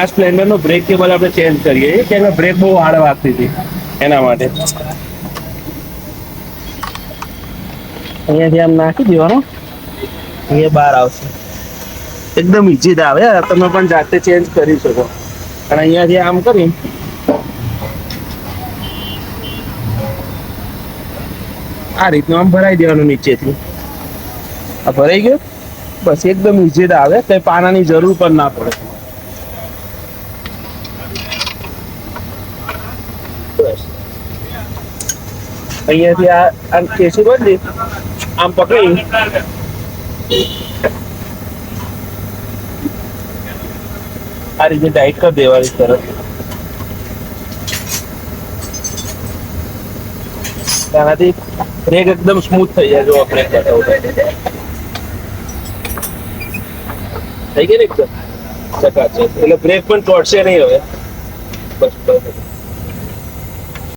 આ સ્પ્લેન્ડર નો brake cable આપણે ચેન્જ કરીએ છીએ કે બ્રેક બહુ હાર્ડ વાગતી હતી. એના માટે. અહીંયાથી આમ નાખી દેવાનો. અહીંયા બહાર આવશે. એકદમ ઇઝી જ આવે તમે પણ જાતે ચેન્જ કરી શકો. અને અહીંયાથી આમ કરી. આ રીતનું આમ ભરાઈ દેવાનું નીચેથી. આ ભરાઈ ગયું? બસ એકદમ ઇઝી જ આવે. કઈ પાનાની જરૂર પણ ના પડે. અહીંયાથી આ આમ કેસી આમ પકડી. આ રીતે ટાઈટ કરી દેવાની તરત તેનાથી બ્રેક એકદમ સ્મૂથ થઈ જાય જો આપણે થઈ ગઈ ને એકદમ? ચકાચક. એટલે બ્રેક પણ ચોટશે નહીં હવે. બસ બસ.